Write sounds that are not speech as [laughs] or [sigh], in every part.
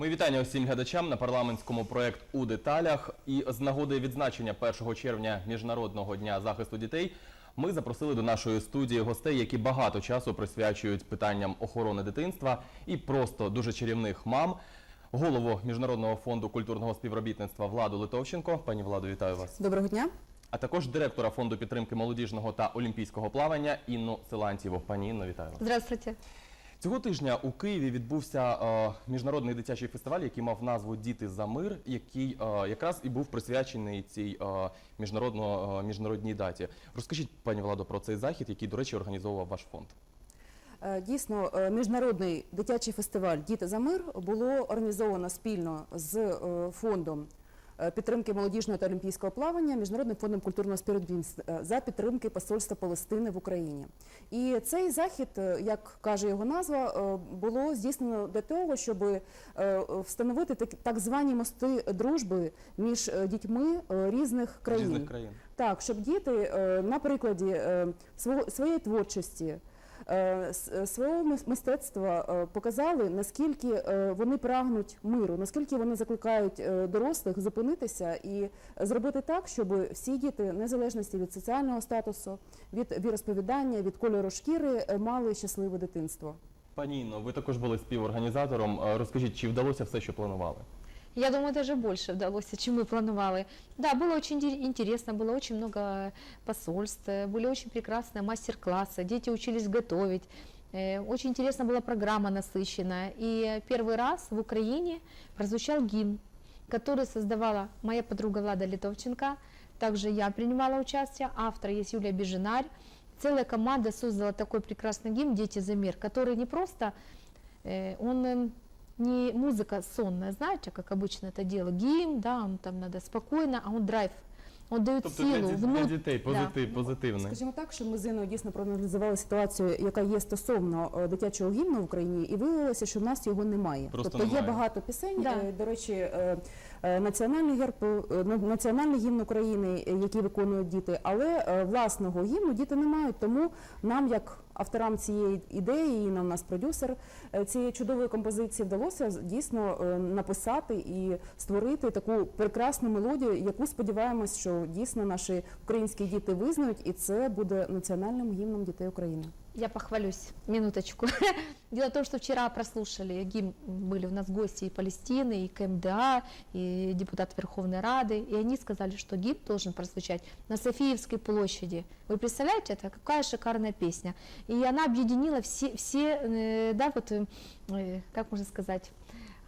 Мої вітання усім глядачам на парламентському проект у деталях. І з нагоди відзначення 1 червня Міжнародного дня захисту дітей ми запросили до нашої студії гостей, які багато часу присвячують питанням охорони дитинства і просто дуже чарівних мам. Голову Міжнародного фонду культурного співробітництва Владу Литовченко. Пані Владу, вітаю вас. Доброго дня. А також директора фонду підтримки молодіжного та олімпійського плавання Інну Силантьєву. Пані Інно, вітаю вас. Здравствуйте. Цього тижня у Києві відбувся е, міжнародний дитячий фестиваль, який мав назву Діти за мир, який е, якраз і був присвячений цій е, міжнародно, е, міжнародній даті. Розкажіть, пані Владо, про цей захід, який, до речі, організовував ваш фонд. Е, Дійсно, е, міжнародний дитячий фестиваль Діти за мир було організовано спільно з е, фондом підтримки молодіжного та олімпійського плавання, міжнародним фондом культурного співробітництва е, за підтримки посольства Палестини в Україні. І цей захід, е, як каже його назва, е, було здійснено для того, щоб е, встановити так, звані мости дружби між е, дітьми е, різних країн. Різних країн. Так, щоб діти е, на прикладі е, своєї творчості, е, е, свого мистецтва е, показали, наскільки е, вони прагнуть миру, наскільки вони закликають е, дорослих зупинитися і зробити так, щоб всі діти, незалежності від соціального статусу, від віросповідання, від кольору шкіри, е, мали щасливе дитинство. Пані Інно, ви також були співорганізатором. Е, Розкажіть, чи вдалося все, що планували? Я думаю, даже больше вдалося, чем мы планували. Да, было очень интересно, было очень много посольств, э, были очень прекрасные мастер-классы, дети учились готовить. Э, Очень интересна была программа насыщенная. И первый раз в Украине прозвучал гимн, который создавала моя подруга Влада Литовченко. Также я принимала участие, автор есть Юлия Бежинарь. Целая команда создала такой прекрасный гимн «Дети за мир», который не просто, э, он э, не музыка сонная, знаете, как обычно это дело, гимн, да, он там надо спокойно, а он драйв, он дает Тобто силу, для, ді- для внут- дітей позитив, Да. позитивний. Скажімо так, що ми з Іною дійсно проаналізували ситуацію, яка є стосовно е, дитячого гімну в Україні, і виявилося, що в нас його немає. Просто тобто немає. є багато пісень. Да. е, До речі, е, е, національний герб, е, на- національний гімн України, е, який виконують діти, але е, власного гімну діти не мають. Тому нам, як авторам цієї ідеї, і на нас продюсер е, цієї чудової композиції, вдалося дійсно е, написати і створити таку прекрасну мелодію, яку сподіваємось, що дійсно наші українські діти визнають, і це буде національним гімном дітей України. Я похвалюсь, минуточку. [laughs] Дело в том, что вчера прослушали гимн, были у нас гости и Палестины, и КМДА, и депутат Верховной Рады, и они сказали, что гимн должен прозвучать на Софиевской площади. Вы представляете, это какая шикарная песня. И она объединила все, все э, да, вот, э, э, как можно сказать,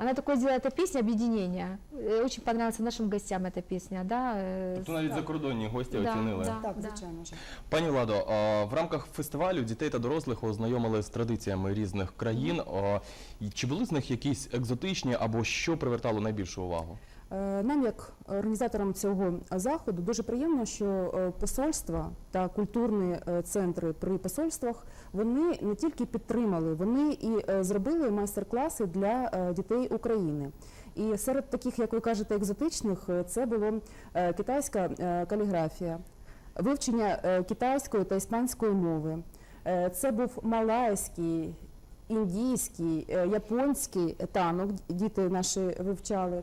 она такое сделала, эта песня объединения. Э, Очень понравилась нашим гостям эта песня, да. э, Тобто навіть закордонні гості Да, оцінили. да. Так, звичайно ж. Пані Владо, а, в рамках фестивалю дітей та дорослих ознайомили з традиціями різних країн. А, і Чи були з них якісь екзотичні або що привертало найбільшу увагу? Е, Нам, як організаторам цього заходу, дуже приємно, що е, посольства та культурні е, центри при посольствах вони не тільки підтримали, вони і зробили майстер-класи для дітей України. І серед таких, як ви кажете, екзотичних, це було китайська каліграфія, вивчення китайської та іспанської мови. Це був малайський, індійський, японський танок, діти наші вивчали.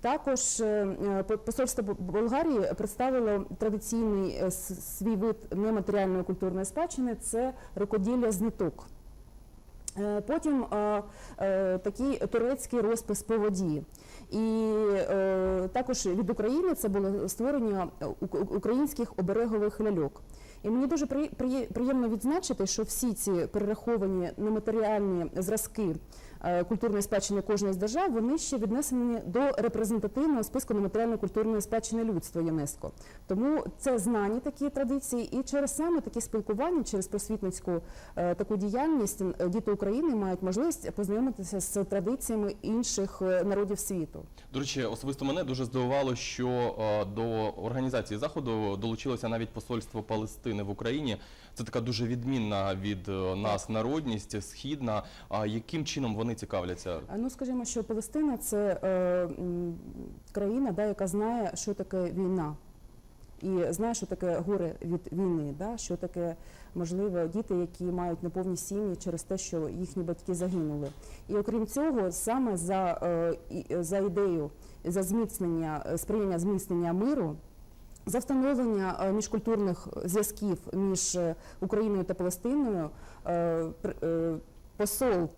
Також е, е, по- посольство Болгарії представило традиційний е, свій вид нематеріальної культурної спадщини це рукоділля з ниток. Е, Потім е, е, такий турецький розпис по воді. І також від України це було створення українських оберегових ляльок. І мені дуже при- приє- приємно відзначити, що всі ці перераховані нематеріальні зразки культурної спадщини кожної з держав, вони ще віднесені до репрезентативного списку нематеріальної культурної спадщини людства ЮНЕСКО. Тому це знані такі традиції, і через саме такі спілкування, через просвітницьку таку діяльність діти мають можливість познайомитися з традиціями інших е, народів світу. До речі, особисто мене дуже здивувало, що е, до організації заходу долучилося навіть посольство Палестини в Україні. Це така дуже відмінна від е, нас народність, східна. А яким чином вони цікавляться? Ну, скажімо, що Палестина це країна, да, яка знає, що таке війна. І знає, що таке горе від війни, да? що таке можливо діти, які мають неповні сім'ї через те, що їхні батьки загинули. І окрім цього, саме за, е, за ідею за зміцнення е, сприяння зміцнення миру. За встановлення е, міжкультурних зв'язків між Україною та Палестиною посол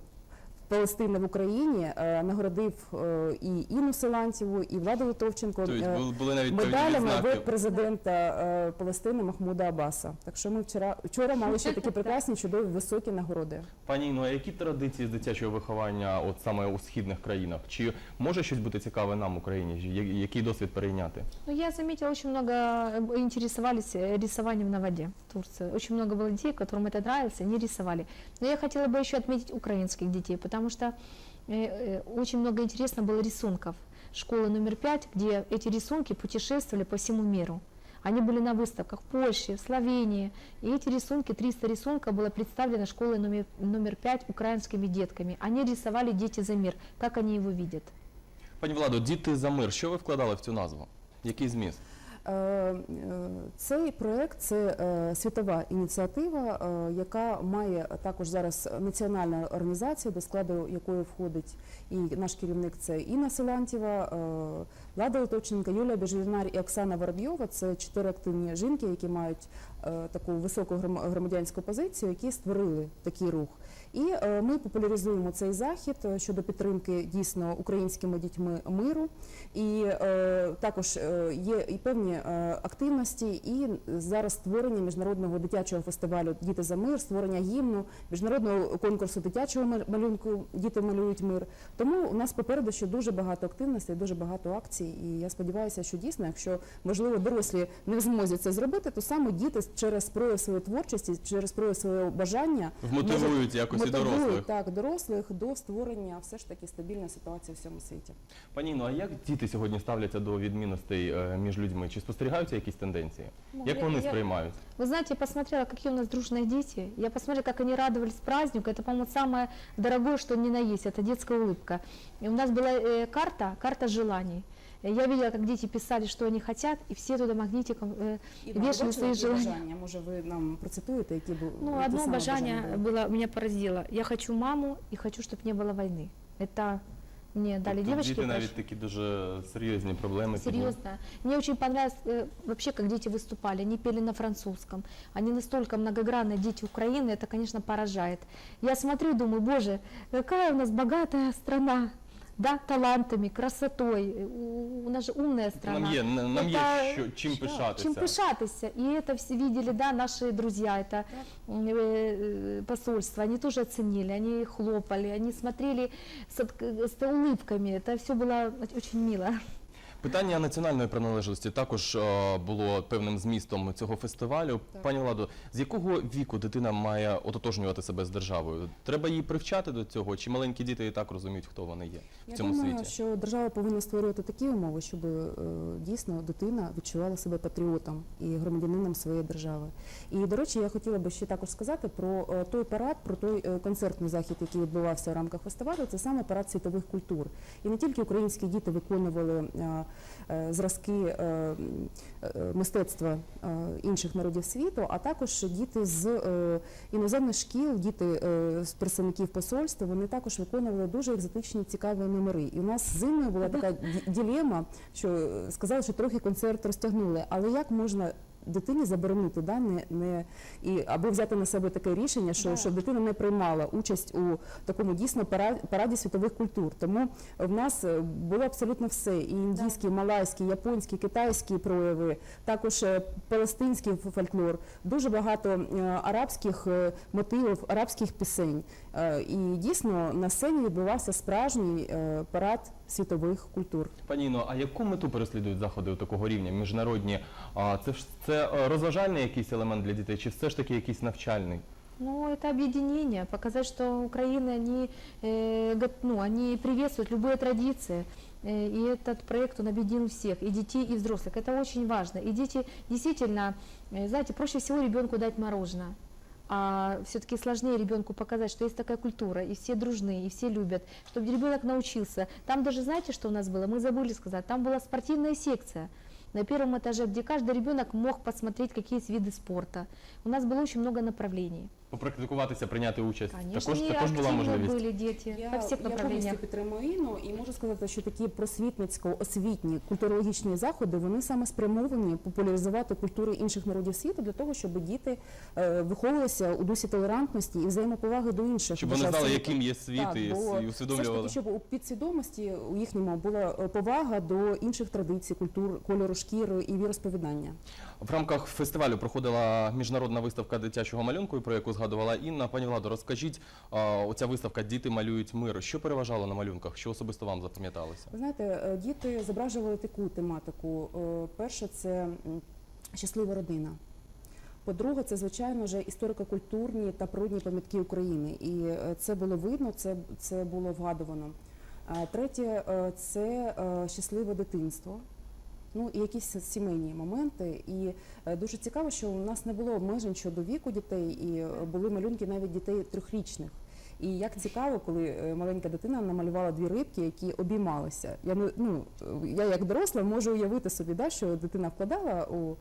Палестини в Україні е, нагородив е, і Інну Силантьєву, і Владу Литовченко Тобто е, були- були навіть певні медалями відзнаки. від президента е, Палестини Махмуда Аббаса. Так що ми вчора вчора мали ще такі прекрасні, чудові, високі нагороди. Пані Інно, а які традиції з дитячого виховання от саме у східних країнах? Чи може щось бути цікаве нам в Україні? Я- Який досвід перейняти? Ну, я заметила, очень много э, интересовались э, рисованием на воде в Турции. Очень много было детей, которым это нравилось, и они рисовали. Но я хотела бы еще отметить украинских детей, потому что э, э, очень много интересно было рисунков. Школа номер пять, где эти рисунки путешествовали по всему миру. Они были на выставках в Польше, в Словении. И эти рисунки, 300 рисунков, было представлено школой номер, номер 5 украинскими детками. Они рисовали «Дети за мир», как они его видят. Пані Владо, діти за мир. Що ви вкладали в цю назву? Який зміст? Е, е, Цей проект це е, світова ініціатива, яка має також зараз національна організація, до складу якої входить і наш керівник це Інна Силантьєва, е, Влада Литовченка, Юлія Бежирнар і Оксана Воробйова. Це чотири активні жінки, які мають таку високу гром- громадянську позицію, які створили такий рух. І е, ми популяризуємо цей захід е, щодо підтримки дійсно українськими дітьми миру. І е, також є і певні активності, і зараз створення міжнародного дитячого фестивалю Діти за мир, створення гімну, міжнародного конкурсу дитячого мал- малюнку Діти малюють мир. Тому у нас попереду ще дуже багато активностей, дуже багато акцій. І я сподіваюся, що дійсно, якщо можливо дорослі не в змозі це зробити, то саме діти через прояв своєї творчості, через прояв свого бажання Вмотивують якось і мотивують, дорослих. так дорослих до створення все ж таки стабільної ситуації в всьому світі. Пані Інно, а як діти сьогодні ставляться до відмінностей е, між людьми? Чи спостерігаються якісь тенденції? Ну, Як я- вони я- сприймають? Вы знаете, я посмотрела, какие у нас дружные дети. Я посмотрела, как они радовались празднику. Это, по-моему, самое дорогое, что ни на есть. Это детская улыбка. И у нас была э, карта, карта желаний. Э, Я видела, как дети писали, что они хотят, и все туда магнитиком э, вешали свои желания. Може, ви нам процитуєте, які були Ну, які одно саме бажание бажання були? было, меня поразило. Я хочу маму и хочу, чтобы не было войны. Это мне дали Тобто девочки. діти прош- навіть такі дуже серйозні проблеми. піднімають. Серьезно. Мне очень понравилось э, вообще, как дети выступали. Они пели на французском. Они настолько многогранные дети Украины, это, конечно, поражает. Я смотрю и думаю, боже, какая у нас богатая страна. Да, талантами, красотой. Э, У, у нас же умная страна. Нам є, нам нам є Это- що, чим пишатися. Чем пишатися. И это все видели, да, наши друзья, это э, э, посольство, они тоже оценили, они хлопали, они смотрели с, отк- с улыбками, это все было очень мило. Питання національної приналежності також е, було певним змістом цього фестивалю. Так. Пані Владо, з якого віку дитина має ототожнювати себе з державою? Треба її привчати до цього, чи маленькі діти і так розуміють, хто вони є в цьому думаю, світі? що держава повинна створювати такі умови, щоб е, дійсно дитина відчувала себе патріотом і громадянином своєї держави. І до речі, я хотіла би ще також сказати про е, той парад, про той концертний захід, який відбувався в рамках фестивалю. Це саме парад світових культур. І не тільки українські діти виконували зразки е, е, мистецтва е, інших народів світу, а також діти з е, іноземних шкіл, діти е, з представників посольства, вони також виконували дуже екзотичні цікаві номери. І у нас зимою була така ділема, що е, сказали, що трохи концерт розтягнули. Але як можна дитині заборонити, да, не, не, і, або взяти на себе таке рішення, що, Да. щоб дитина не приймала участь у такому дійсно пара- параді світових культур. Тому в нас е, було абсолютно все: і індійські, і малайські, японські, китайські прояви, також е, палестинський фольклор, дуже багато е, арабських мотивів, арабських пісень. І дійсно на сцені відбувався справжній парад світових культур. Пані Інно, а яку мету переслідують заходи у такого рівня, міжнародні? А це ж це е, розважальний якийсь елемент для дітей, чи все ж таки якийсь навчальний? Ну, это объединение, показать, что Украина, они, э, ну, они приветствуют любые традиции. Э, И этот проект, он объединил всех, и детей, и взрослых. Это очень важно. И дети, действительно, э, знаете, проще всего ребенку дать мороженое. А все-таки сложнее ребенку показать, что есть такая культура, и все дружны, и все любят, чтобы ребенок научился. Там даже, знаете, что у нас было? Мы забыли сказать, там была спортивная секция. на первом этаже, где каждый ребенок мог посмотреть, какие есть виды спорта. У нас было очень много направлений. Попрактикуватися, прийняти участь. Конечно, також також була можливість. были дети Я, по всех я повністю підтримую Інну і можу сказати, що такі просвітницько-освітні культурологічні заходи вони саме спрямовані популяризувати культури інших народів світу для того, щоб діти е, виховувалися у дусі толерантності і взаємоповаги до інших. Щоб вони держав знали, світу. яким є світ, Так, і, бо і Все ж усвідомлювали. таки, щоб у підсвідомості у їхньому була е, повага до інших традицій, культур, кольору шкіри і віросповідання. В рамках фестивалю проходила міжнародна виставка дитячого малюнку, про яку згадувала Інна. Пані Владо, розкажіть, оця виставка Діти малюють мир. Що переважало на малюнках? Що особисто вам запам'яталося? Ви знаєте, е, діти зображували таку тематику. Е, Перше, це щаслива родина. По-друге, це звичайно вже історико-культурні та природні пам'ятки України. І е, це було видно, це, це було вгадувано. Третє це щасливе дитинство. Ну і якісь сімейні моменти. І е, дуже цікаво, що у нас не було обмежень щодо віку дітей, і е, були малюнки навіть дітей трьохрічних. І як цікаво, коли е, маленька дитина намалювала дві рибки, які обіймалися. Я не ну я як доросла можу уявити собі, да, що дитина вкладала у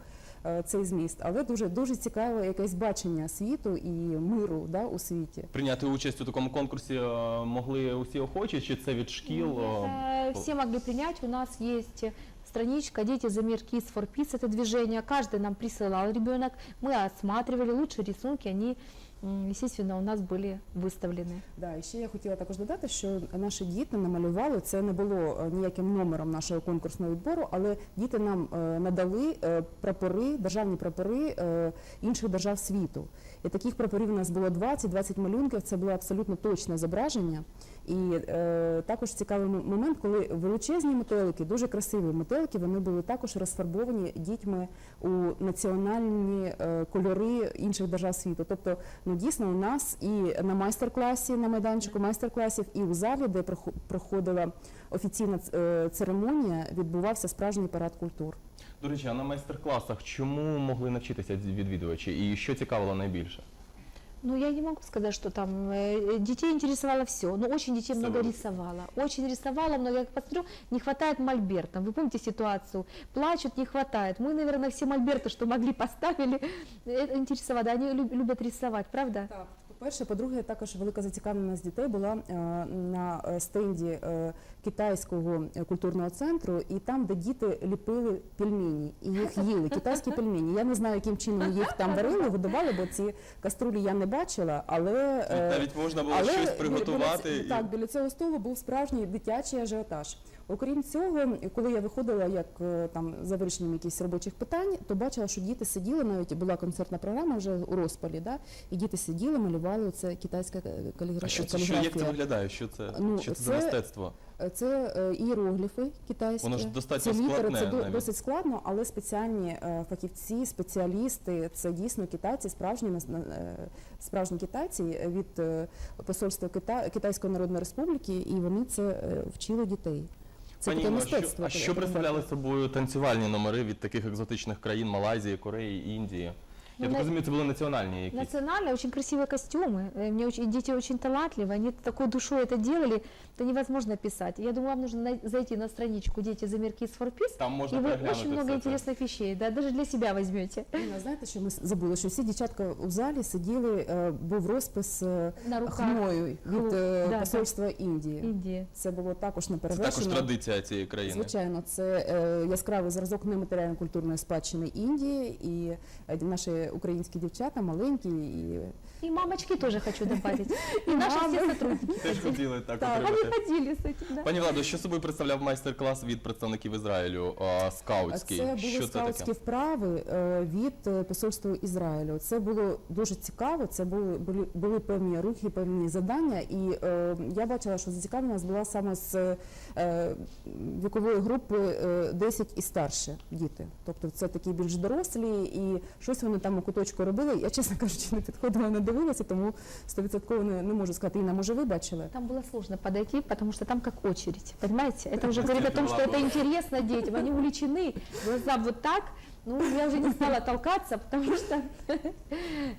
цей зміст, але дуже дуже цікаве якесь бачення світу і миру да, у світі. Прийняти участь у такому конкурсі могли усі охочі, чи це від шкіл? Ну, это могли принять. У нас есть страничка «Дети за мир Kids for Peace». Это движение. Каждый нам присылал ребенок. Мы осматривали лучшие рисунки. Они, м, естественно, у нас были выставлены. Да, і ще я хотіла також додати, що наші діти намалювали це не було е, ніяким номером нашого конкурсного відбору, але діти нам е, надали е, прапори, державні прапори е, інших держав світу. І таких прапорів у нас було 20-20 малюнків. Це було абсолютно точне зображення. І е, також цікавий момент, коли величезні метелики, дуже красиві метелики, вони були також розфарбовані дітьми у національні е, кольори інших держав світу. Тобто, ну дійсно у нас і на майстер-класі, на майданчику майстер-класів, і у залі, де проходила офіційна е, церемонія, відбувався справжній парад культур. До речі, а на майстер-класах чому могли навчитися відвідувачі? І що цікавило найбільше? Ну, я не могу сказать, что там э, детей интересовало все, но очень детей много Здорово. рисовало. Очень рисовало много. Я посмотрю, не хватает мольберта. Вы помните ситуацию? Плачут, не хватает. Мы, наверное, все мольберты, что могли, поставили. [laughs] Это интересовало. Да, они люб- любят рисовать, правда? Так, по-перше, по-друге, також велика зацікавленість дітей була е, на е, стенді е, китайського культурного центру, і там, де діти ліпили пельмені і їх їли, китайські [laughs] пельмені. Я не знаю, яким чином їх там варили, видавали, бо ці каструлі я не бачила, але е, Навіть можна було але щось приготувати. біля, і- Так, біля цього столу був справжній дитячий ажіотаж. Окрім цього, коли я виходила як е, там за вирішенням якихось робочих питань, то бачила, що діти сиділи, навіть була концертна програма вже у розпалі, да, і діти сиділи, малювали це китайська е, калігра- А що це що, як це виглядає? Що це, Ну, що це, це- за мистецтво? Е, Це іерогліфи китайські. Воно ж достатньо це літери, складне це навіть. досить складно, але спеціальні фахівці, спеціалісти, це дійсно китайці, справжні справжні китайці від посольства Кита... Китайської Народної Республіки, і вони це вчили дітей. Це Пані таке Інно, а що, мистецтво. а що представляли собою танцювальні номери від таких екзотичних країн Малайзії, Кореї, Індії? Я Ну, так на- розумію, це були національні якісь. Национально очень красивые костюмы. Э, Мне очень, дети очень талантливые. Они такой душой это делали, это невозможно описать. Я думаю, вам нужно най- зайти на страничку «Дети за мир Kids for Peace», Там можна и вы переглянути очень много все це. интересных вещей, да, даже для себя возьмете. Інна, знаєте, що ми с- забули, що всі дівчатка у залі сиділи, е, був розпис е, На руках. хною від Хлоп- е, да, посольства Індії. Индия. Це було також Це неперевершено. також традиція цієї країни. Звичайно, це е, яскравий зразок нематеріальної культурної спадщини Індії, і е, наші українські дівчата маленькі і И мамочки тоже хочу добавить. [laughs] И наши все сотрудники. Теж хотіли так Так. Они ходили с этим, да. Пані Владо, що собою представляв майстер-клас від представників Ізраїлю а, скаутський? це були це скаутські таке? вправи е, від е, посольства Ізраїлю. Це було дуже цікаво. Це були були, були певні рухи, певні завдання. І е, я бачила, що зацікавленість була саме з е, вікової групи е, 10 і старше діти. Тобто це такі більш дорослі, і щось вони там там у куточку робили. Я, чесно кажучи, не підходила, не дивилася, тому стовідсотково не, не можу сказати. Інна, може, ви бачили? Там было сложно подойти, потому что там как очередь, понимаете? Это уже говорит о том, что это интересно детям, они увлечены, глаза вот так. Ну, я уже не стала толкаться, потому что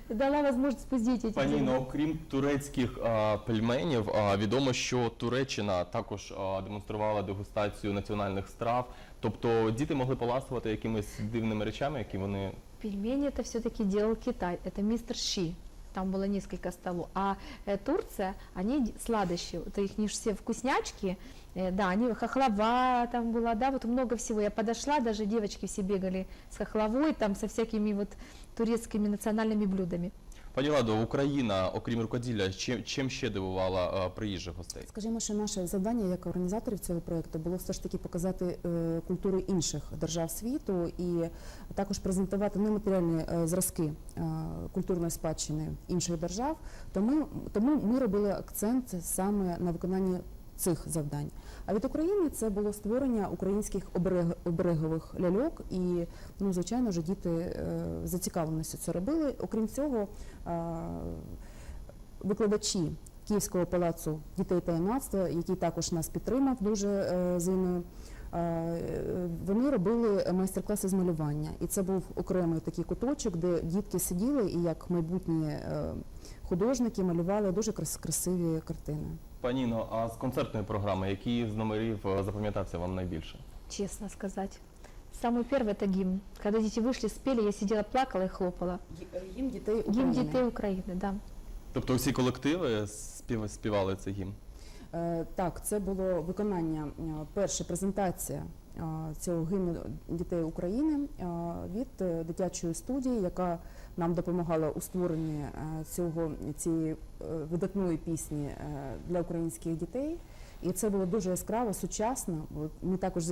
дала [laughs] возможность пусть дети эти Пані, делают. ну, окрім турецьких а, пельменів, а, відомо, що Туреччина також а, демонструвала дегустацію національних страв. Тобто діти могли поласувати якимись дивними речами, які вони Пельмени это все-таки делал Китай, это мистер Щи. Там было несколько столов. А э, Турция, они д- сладощи, это их не все вкуснячки, э, да, они хохлова там была, да, вот много всего. Я подошла, даже девочки все бегали с хохловой, там со всякими вот турецкими национальными блюдами. Пані Ладо, Україна, окрім рукоділля, чим, чим ще дивувала а, приїжджих гостей? Скажімо, що наше завдання як організаторів цього проекту було все ж таки показати е, культуру інших держав світу і також презентувати нематеріальні е, зразки е, культурної спадщини інших держав. Тому, тому ми робили акцент саме на виконанні цих завдань. А від України це було створення українських оберег- оберегових ляльок, і ну звичайно ж діти е, зацікавленістю це робили. Окрім цього, е, викладачі Київського палацу дітей та юнацтва, який також нас підтримав дуже е, з е, Вони робили майстер-класи з малювання, і це був окремий такий куточок, де дітки сиділи і як майбутні художники малювали дуже крас- красиві картини. Паніно, а з концертної програми, який з номерів е, запам'ятався вам найбільше? честно сказать. Самый первый это гимн. Когда дети вышли, спели, я сидела, плакала и хлопала. Гімн дітей Гимн України. детей Украины, да. Тобто усі колективи спів, співали цей гімн? Е, Так, це було виконання, е, перша презентація е, цього гімну дітей України від е, дитячої студії, яка нам допомагала у створенні е, цього цієї е, видатної пісні для українських дітей. І це було дуже яскраво, сучасно. Ми також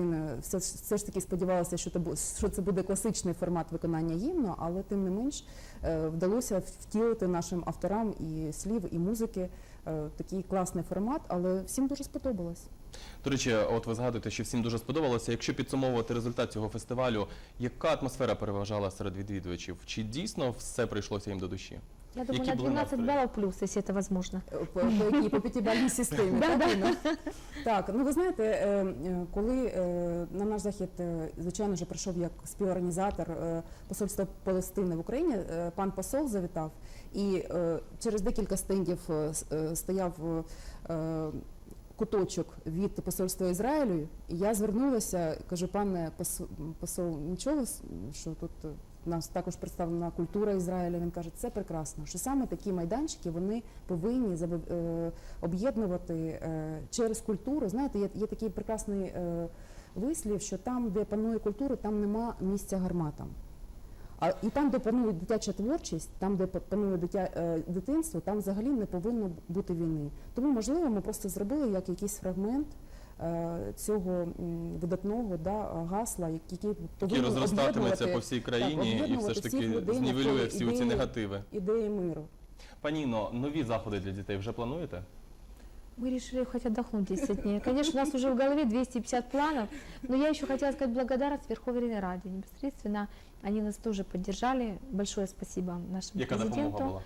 все, все ж таки сподівалися, що, це буде класичний формат виконання гімну, але тим не менш вдалося втілити нашим авторам і слів, і музики такий класний формат, але всім дуже сподобалось. До речі, от ви згадуєте, що всім дуже сподобалося. Якщо підсумовувати результат цього фестивалю, яка атмосфера переважала серед відвідувачів? Чи дійсно все прийшлося їм до душі? Я думаю, Какие на 12 настрої? баллов плюс, если это возможно. Е, По, по якій по п'ятибальній системі. Да, так. Інна? так, ну ви знаєте, е, е, коли е, на наш захід, е, звичайно ж, прийшов як співорганізатор е, посольства Палестини в Україні, е, пан посол завітав, і е, через декілька стендів е, с- е, стояв е, куточок від посольства Ізраїлю. І я звернулася, кажу, пане посол, нічого, що тут. е, нас також представлена культура Ізраїля. Він каже, це прекрасно, що саме такі майданчики вони повинні е, об'єднувати е, через культуру. Знаєте, є, є такий прекрасний вислів, що там, де панує культура, там нема місця гарматам. А і там, де панує дитяча творчість, там, де панує дитя, е, дитинство, там взагалі не повинно бути війни. Тому, можливо, ми просто зробили як якийсь фрагмент е, цього видатного да, гасла, який Який повинен розростатиметься по всій країні і все ж таки людей знівелює всі ідеї. негативи. ідеї миру. Паніно, нові заходи для дітей вже плануєте? Мы решили хоть отдохнуть 10 дней. Конечно, у нас уже в голове 250 планов, но я еще хотела сказать благодарность Верховной Раде. Непосредственно они нас тоже поддержали. Большое спасибо нашему Яка допомога президенту. була?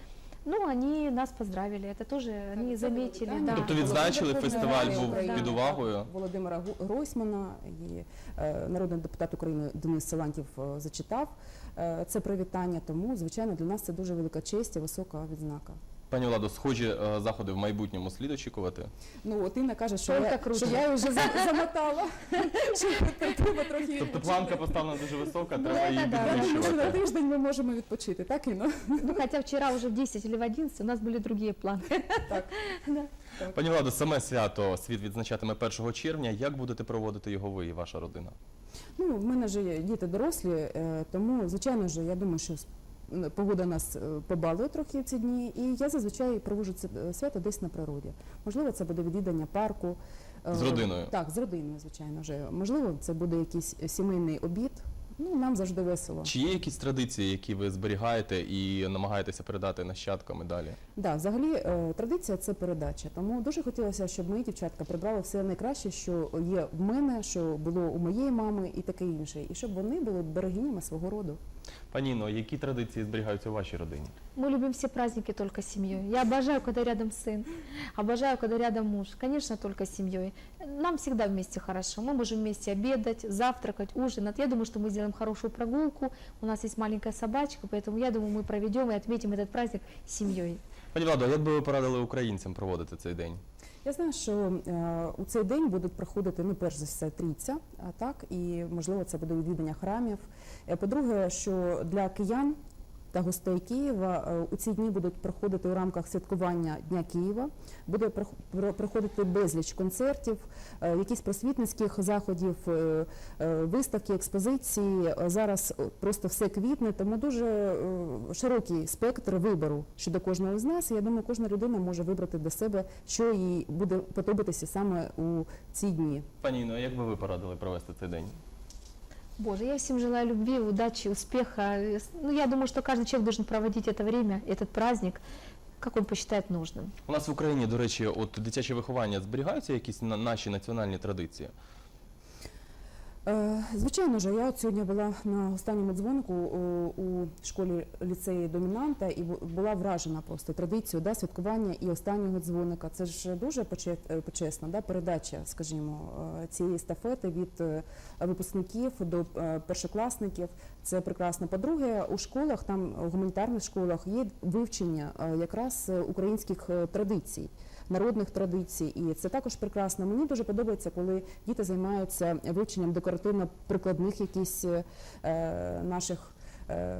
Ну, они нас поздравили. Это тоже они заметили. Да. Тобто відзначили, фестиваль був під увагою? Володимира Гу- Гройсмана і е, народний депутат України Денис Силантів е, зачитав е, це привітання. Тому, звичайно, для нас це дуже велика честь і висока відзнака. Пані Владо, схожі е, заходи в майбутньому слід очікувати. Ну, от Інна каже, що Тільки я, круто. що я вже замотала. [laughs] Що треба трохи Тобто планка поставлена дуже висока, треба її да. Думаю, що на підвищувати. тиждень ми можемо відпочити, так Інно? Ну, хотя вчера уже в 10 или в 11 у нас были другие планы. Так. Пані Владо, саме свято світ відзначатиме 1 червня. Як будете проводити його ви і ваша родина? Ну, в мене ж є діти дорослі, е, тому, звичайно ж, я думаю, що погода нас е, побалує трохи ці дні, і я зазвичай проводжу це е, свято десь на природі. Можливо, це буде відвідання парку. е, З родиною? Так, з родиною, звичайно ж. Можливо, це буде якийсь сімейний обід Ну нам завжди весело. Чи є якісь традиції, які ви зберігаєте і намагаєтеся передати нащадкам і далі? Да, взагалі традиція це передача. Тому дуже хотілося, щоб мої дівчатка прибрали все найкраще, що є в мене, що було у моєї мами і таке інше, і щоб вони були берегинями свого роду. Пані Інно, які традиції зберігаються у вашій родині? Мы любим все праздники только с семьей. Я обожаю, когда рядом сын, обожаю, когда рядом муж. Конечно, только с семьей. Нам всегда вместе хорошо. Мы можем вместе обедать, завтракать, ужинать. Я думаю, что мы сделаем хорошую прогулку. У нас есть маленькая собачка, поэтому я думаю, мы проведем и отметим этот праздник с семьей. Пані Владо, як би ви порадили українцям проводити цей день? Я знаю, що е, у цей день будуть проходити ну, перш за все трійця, так і можливо це буде відвідання храмів. Е, По-друге, що для киян та гостей Києва е, у ці дні будуть проходити у рамках святкування Дня Києва. Буде прох- проходити безліч концертів, е, якісь просвітницьких заходів, е, виставки, експозиції. Зараз просто все квітне, тому дуже широкий спектр вибору щодо кожного з нас. Я думаю, кожна людина може вибрати для себе, що їй буде подобатися саме у ці дні. Пані Інно, як би ви порадили провести цей день? Боже, я всем желаю любви, удачи, успеха. Ну, я думаю, что каждый человек должен проводить это время, этот праздник, как он посчитает нужным. У нас в Україні, до речі, от дитяче виховання зберігаються якісь на- наші національні традиції? Е, Звичайно ж, я от сьогодні була на останньому дзвонику у школі ліцеї домінанта і бу- була вражена просто традицією да, святкування і останнього дзвоника. Це ж дуже е, почесна да, передача, скажімо, е, цієї естафети від випускників до першокласників. Це прекрасно. По-друге, у школах, там у гуманітарних школах є вивчення якраз українських традицій. Народних традицій, і це також прекрасно. Мені дуже подобається, коли діти займаються вивченням декоративно-прикладних якісь е, наших е,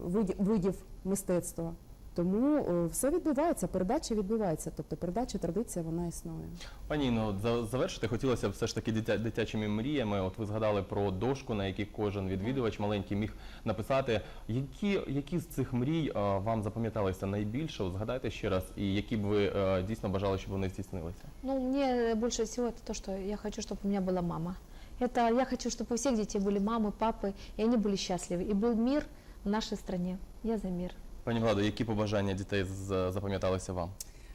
видів, видів мистецтва. Тому е, все відбувається, передача відбувається. Тобто передача традиція вона існує. Пані Інно, от за- завершити хотілося б все ж таки дитя, дитячими мріями. От ви згадали про дошку, на якій кожен відвідувач маленький міг написати. Які, які з цих мрій е, вам запам'яталися найбільше? От Згадайте ще раз, і які б ви е, дійсно бажали, щоб вони здійснилися? Ну, мне больше всего это то, что я хочу, чтобы у меня была мама. Это я хочу, чтобы у всех детей были мамы, папы, и они были счастливы. И был мир в нашей стране. Я за мир. Пані Владо, які побажання дітей запам'яталися вам?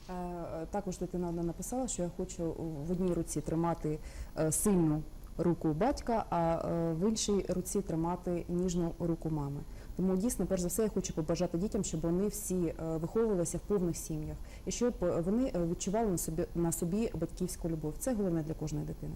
Е, Також дитина одна написала, що я хочу в одній руці тримати е, сильну руку батька, а е, в іншій руці тримати ніжну руку мами. Тому дійсно, перш за все, я хочу побажати дітям, щоб вони всі е, виховувалися в повних сім'ях і щоб е, вони е, відчували на собі на собі батьківську любов. Це головне для кожної дитини.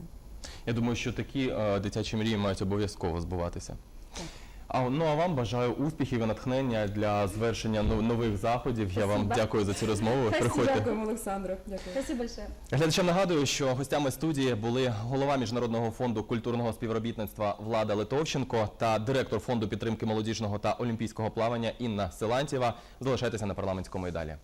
Я думаю, що такі е, дитячі мрії мають обов'язково збуватися. Так. А ну а вам бажаю успіхів і натхнення для звершення но- нових заходів. Я вам Спасибо. дякую за цю розмову. Приходьте. Дякуємо, Олександре. Дякую. Спасибо большое. Глядачам нагадую, що гостями студії були голова міжнародного фонду культурного співробітництва Влада Литовченко та директор фонду підтримки молодіжного та олімпійського плавання Інна Силантьєва. Залишайтеся на парламентському і далі.